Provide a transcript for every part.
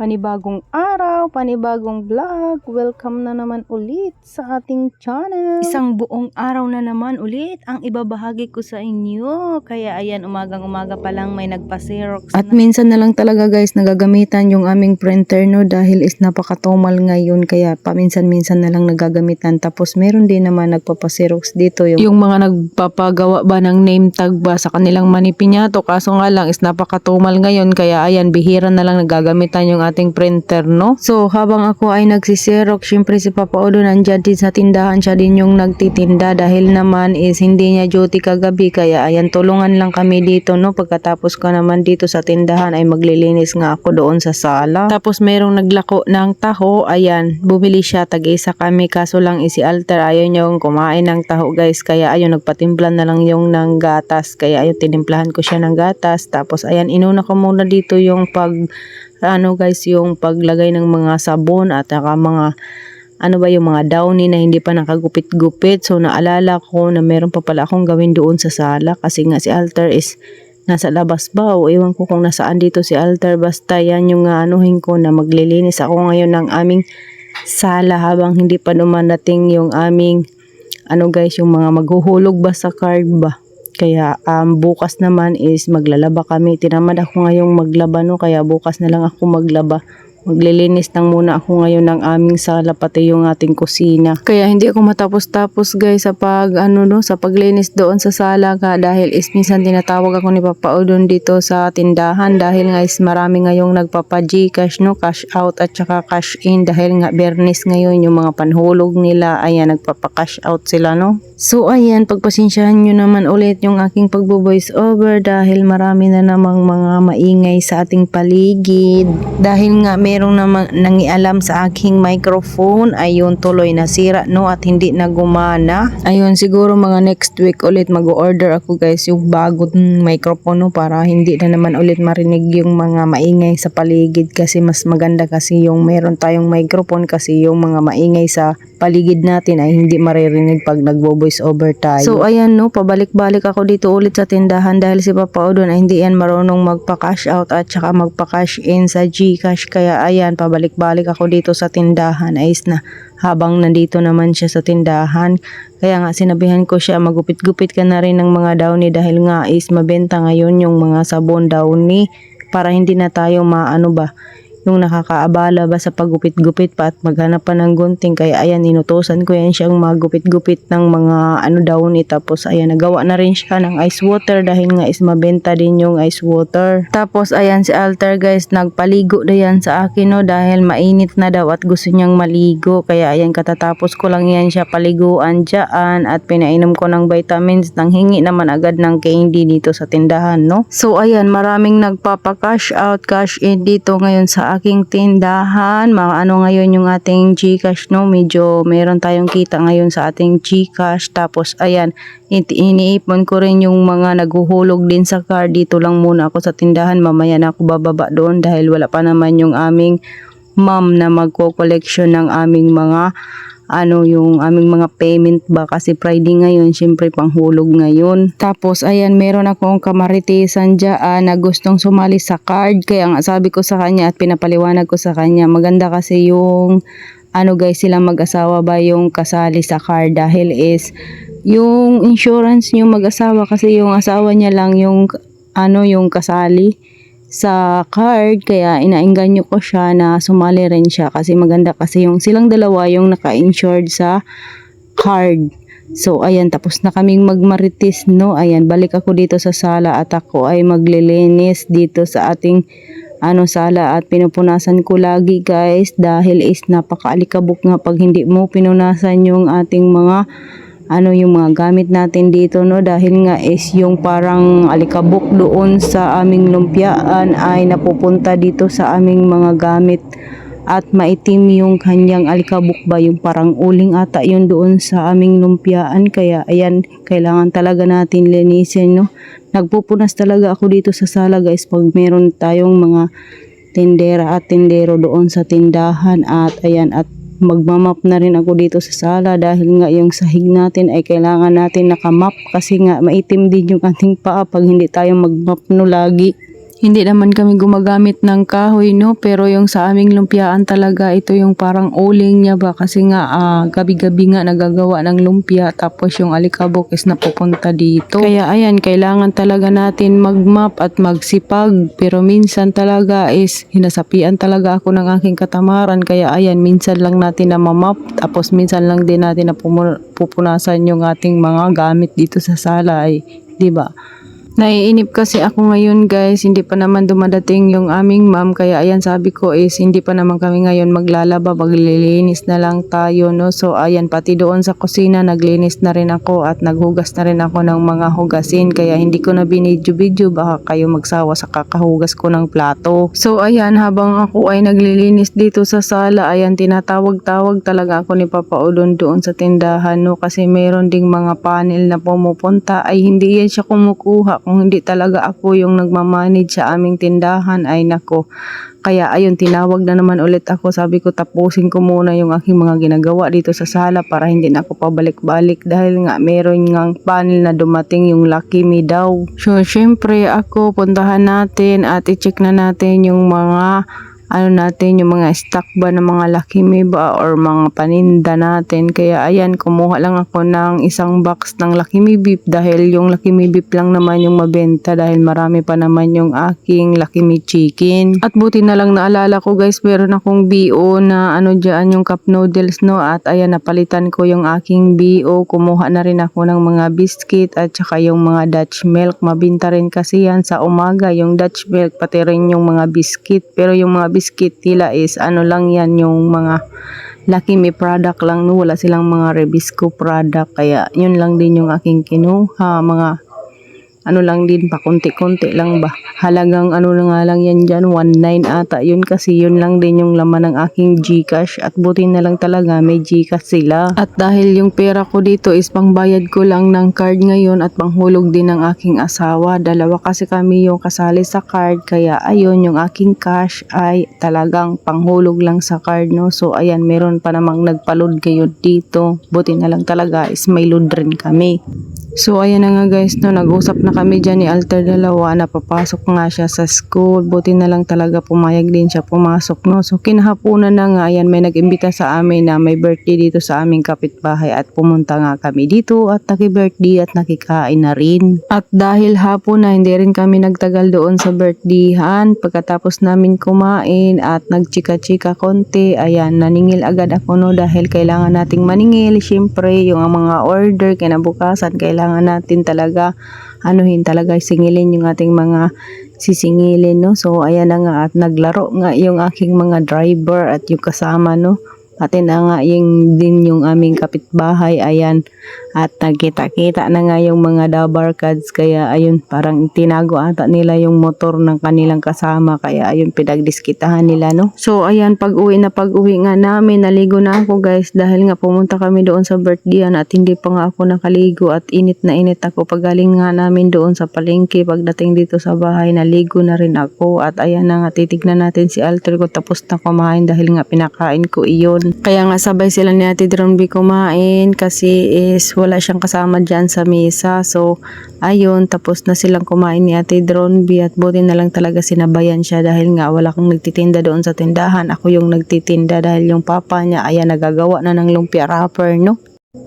Panibagong araw, panibagong vlog. Welcome na naman ulit sa ating channel. Isang buong araw na naman ulit ang ibabahagi ko sa inyo. Kaya ayan, umagang umaga pa lang may nagpa-xerox At na. minsan na lang talaga guys nagagamitan yung aming printer no dahil is napakatumal ngayon kaya paminsan-minsan na lang nagagamitan tapos meron din naman nagpapasirox dito yung, yung mga nagpapagawa ba ng name tag ba sa kanilang manipinyato kaso nga lang is napakatumal ngayon kaya ayan bihira na lang nagagamitan yung ating printer no. So habang ako ay nagsisirox syempre si Papa Odo nandyan din sa tindahan. Siya din yung nagtitinda dahil naman is hindi niya duty kagabi. Kaya ayan tulungan lang kami dito no? Pagkatapos ko naman dito sa tindahan ay maglilinis nga ako doon sa sala. Tapos merong naglako ng taho. Ayan bumili siya tag-isa kami. Kaso lang is si Alter ayaw yung kumain ng taho guys. Kaya ayun nagpatimpla na lang yung ng gatas. Kaya ayun tinimplahan ko siya ng gatas. Tapos ayan inuna ko muna dito yung pag ano guys yung paglagay ng mga sabon at saka mga ano ba yung mga downy na hindi pa nakagupit-gupit. So naalala ko na meron pa pala akong gawin doon sa sala kasi nga si Alter is nasa labas ba? O ewan ko kung nasaan dito si Alter basta yan yung uh, anuhin ko na maglilinis ako ngayon ng aming sala habang hindi pa dumadating yung aming ano guys yung mga maghuhulog ba sa card ba kaya um, bukas naman is maglalaba kami. Tinamad ako ngayong maglaba no kaya bukas na lang ako maglaba. Maglilinis lang muna ako ngayon ng aming sala pati yung ating kusina. Kaya hindi ako matapos-tapos guys sa pag ano no sa paglinis doon sa sala ka dahil is minsan tinatawag ako ni Papa Odon dito sa tindahan dahil nga is marami ngayong nagpapa Gcash no cash out at saka cash in dahil nga bernis ngayon yung mga panhulog nila ayan nagpapa cash out sila no. So ayan pagpasensyahan nyo naman ulit yung aking pagbo-voice over dahil marami na namang mga maingay sa ating paligid. Dahil nga merong namang nangialam sa aking microphone ayun tuloy nasira no at hindi na gumana. Ayun siguro mga next week ulit mag-order ako guys yung bagong microphone no para hindi na naman ulit marinig yung mga maingay sa paligid kasi mas maganda kasi yung meron tayong microphone kasi yung mga maingay sa paligid natin ay hindi maririnig pag nagbo-voice over tayo. So ayan no, pabalik-balik ako dito ulit sa tindahan dahil si Papa Odon ay hindi yan marunong magpa-cash out at saka magpa-cash in sa GCash kaya ayan pabalik-balik ako dito sa tindahan. Ayos na. Habang nandito naman siya sa tindahan. Kaya nga sinabihan ko siya magupit-gupit ka na rin ng mga downy dahil nga is mabenta ngayon yung mga sabon downy para hindi na tayo maano ba yung nakakaabala ba sa paggupit-gupit pa at maghanap pa ng gunting kaya ayan inutosan ko yan siyang magupit-gupit ng mga ano downy tapos ayan nagawa na rin siya ng ice water dahil nga is mabenta din yung ice water. Tapos ayan si Alter guys nagpaligo na yan sa akin no dahil mainit na daw at gusto niyang maligo. Kaya ayan katatapos ko lang yan siya paliguan dyan at pinainom ko ng vitamins. Nang hingi naman agad ng candy dito sa tindahan no? So ayan maraming nagpapa-cash out cash in dito ngayon sa aking tindahan. Mga ano ngayon yung ating Gcash no, medyo meron tayong kita ngayon sa ating Gcash. Tapos ayan, iniipon ko rin yung mga naghuhulog din sa card. Dito lang muna ako sa tindahan. Mamaya na ako bababa doon dahil wala pa naman yung aming ma'am na magko-collection ng aming mga ano yung aming mga payment ba? Kasi Friday ngayon syempre panghulog ngayon. Tapos ayan meron akong kamaritisan dyan na gustong sumali sa card. Kaya nga sabi ko sa kanya at pinapaliwanag ko sa kanya maganda kasi yung ano guys sila mag-asawa ba yung kasali sa card? Dahil is yung insurance niyo mag-asawa kasi yung asawa niya lang yung ano yung kasali sa card kaya inaingganyo ko siya na sumali rin siya kasi maganda kasi yung silang dalawa yung naka-insured sa card. So ayan tapos na kaming magmaritis no. Ayan balik ako dito sa sala at ako ay maglilinis dito sa ating ano sala at pinupunasan ko lagi guys dahil is napakaalikabok nga pag hindi mo pinunasan yung ating mga ano yung mga gamit natin dito no? Dahil nga is yung parang alikabok doon sa aming lumpiaan ay napupunta dito sa aming mga gamit. At maitim yung kanyang alikabok ba? Yung parang uling ata yun doon sa aming lumpiaan kaya ayan kailangan talaga natin linisin no? Nagpupunas talaga ako dito sa sala guys pag meron tayong mga tindera at tindero doon sa tindahan. At ayan at magmamap na rin ako dito sa sala dahil nga yung sahig natin ay kailangan natin nakamap kasi nga maitim din yung ating paa pag hindi tayo magmap no lagi. Hindi naman kami gumagamit ng kahoy, no? Pero yung sa aming lumpiaan talaga, ito yung parang uling niya ba? Kasi nga, ah, gabi-gabi nga nagagawa ng lumpia. Tapos yung alikabok is napupunta dito. Kaya ayan, kailangan talaga natin magmap at magsipag. Pero minsan talaga is, hinasapian talaga ako ng aking katamaran. Kaya ayan, minsan lang natin na mamap. Tapos minsan lang din natin na pupunasan yung ating mga gamit dito sa sala. Ay, di ba? Naiinip kasi ako ngayon guys, hindi pa naman dumadating yung aming ma'am. Kaya ayan sabi ko is hindi pa naman kami ngayon maglalaba, maglilinis na lang tayo no. So ayan pati doon sa kusina naglinis na rin ako at naghugas na rin ako ng mga hugasin. Kaya hindi ko na binidyo-video baka kayo magsawa sa kakahugas ko ng plato. So ayan habang ako ay naglilinis dito sa sala ayan tinatawag-tawag talaga ako ni Papa Odon doon sa tindahan no? Kasi meron ding mga panel na pumupunta. Ay hindi yan siya kumukuha kung hindi talaga ako yung nagmamanage sa aming tindahan ay nako. Kaya ayun, tinawag na naman ulit ako. Sabi ko tapusin ko muna yung aking mga ginagawa dito sa sala para hindi na ako pabalik-balik dahil nga meron ngang panel na dumating yung Lucky Me daw. So, syempre ako, puntahan natin at i-check na natin yung mga ano natin, yung mga stock ba ng mga Lucky Me ba or mga paninda natin. Kaya ayan, kumuha lang ako ng isang box ng Lucky Me Beef dahil yung Lucky Me Beef lang naman yung mabenta dahil marami pa naman yung aking Lucky Me Chicken. At buti na lang naalala ko guys, meron akong BO na ano dyan yung cup noodles no at ayan napalitan ko yung aking BO. Kumuha na rin ako ng mga biscuit at saka yung mga Dutch milk. Mabinta rin kasi yan sa umaga yung Dutch milk pati rin yung mga biscuit. Pero yung mga biscuit nila is ano lang yan yung mga Lucky Me product lang no? Wala silang mga Rebisco product. Kaya yun lang din yung aking kinuha mga ano lang din pa konti-konti lang ba? Halagang ano na nga lang yan dyan 1.9 ata yun kasi yun lang din yung laman ng aking Gcash at buti na lang talaga may Gcash sila. At dahil yung pera ko dito is pangbayad ko lang ng card ngayon at panghulog din ng aking asawa dalawa kasi kami yung kasali sa card kaya ayun yung aking cash ay talagang panghulog lang sa card no? So ayan meron pa namang nagpaload kayo dito. Buti na lang talaga is may load rin kami So ayan na nga guys no, nag-usap na kami dyan ni Alter dalawa, napapasok nga siya sa school, buti na lang talaga pumayag din siya pumasok no. So kinahapunan na nga, ayan may nag-imbita sa amin na may birthday dito sa aming kapitbahay at pumunta nga kami dito at naki-birthday at nakikain na rin. At dahil hapon na hindi rin kami nagtagal doon sa birthdayhan, pagkatapos namin kumain at nagchika-chika konti, ayan naningil agad ako no? Dahil kailangan nating maningil, syempre yung mga order kinabukasan kailangan natin talaga anuhin talaga singilin yung ating mga sisingilin no? So ayan na nga at naglaro nga yung aking mga driver at yung kasama no nga yung din yung aming kapitbahay. Ayan. At nagkita-kita na nga yung mga dabar cards. Kaya ayun parang tinago ata nila yung motor ng kanilang kasama. Kaya ayun pinagdiskitahan nila no? So ayan pag uwi na pag uwi nga namin. Naligo na ako guys dahil nga pumunta kami doon sa birthdayhan at hindi pa nga ako nakaligo at init na init ako. Pag galing nga namin doon sa palengke pagdating dito sa bahay naligo na rin ako. At ayan na nga titignan natin si Alter ko tapos na kumain dahil nga pinakain ko iyon kaya nga sabay sila ni Ate Dronby kumain kasi is wala siyang kasama dyan sa mesa. So, ayun, tapos na silang kumain ni Ate Dronby at buti na lang talaga sinabayan siya dahil nga wala kang nagtitinda doon sa tindahan. Ako yung nagtitinda dahil yung papa niya, ayan, nagagawa na ng lumpia wrapper, no?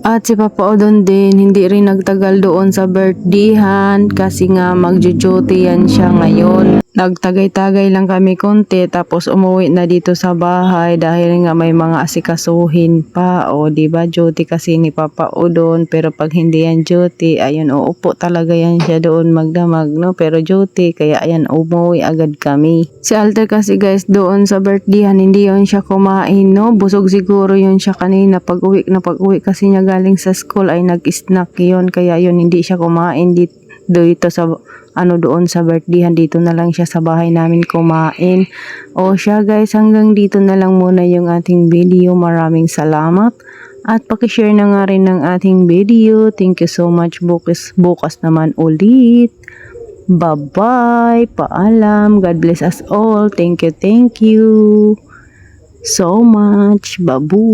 At si Papa Odon din, hindi rin nagtagal doon sa birthdayhan kasi nga magjo-duty yan siya ngayon. Nagtagay-tagay lang kami konti tapos umuwi na dito sa bahay dahil nga may mga asikasuhin pa. O di ba duty kasi ni Papa Odon pero pag hindi yan duty ayun uupo talaga yan siya doon magdamag no? Pero duty kaya ayan umuwi agad kami. Si Alter kasi guys doon sa birthdayhan hindi yon siya kumain no? Busog siguro yun siya kanina. Pag uwi na pag uwi kasi niya galing sa school ay nag-snack yon kaya yun hindi siya kumain dito dito sa ano doon sa birthdayhan dito na lang siya sa bahay namin kumain. O siya guys, hanggang dito na lang muna yung ating video. Maraming salamat. At pakishare na nga rin ng ating video. Thank you so much. Bukas, bukas naman ulit. Bye-bye. Paalam. God bless us all. Thank you, thank you so much. Babu.